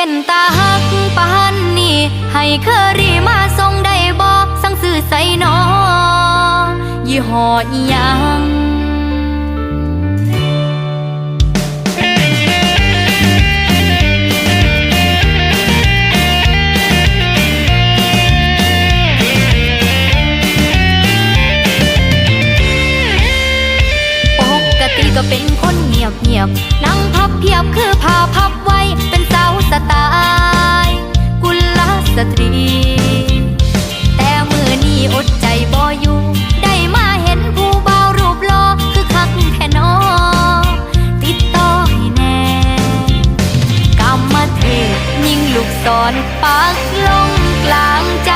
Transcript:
เป็นตาหักปานนี่ ให้เคอรี่มาส่งได้บอกสั่งซื้อใส่นอยี่ห้ออีหยังปกติก็เป็นคนเงียบเงียบนั่งพับเพียบคือผ้าพับไว้เป็น สไตล์กุลสตรี แต่มือนี้อดใจบ่อยู่ได้มาเห็นผู้บ่าวรูปหล่อคือคักแค่นอติดต่อให้แน่กรรมเทพยิงลูกซอนปักลงกลางใจ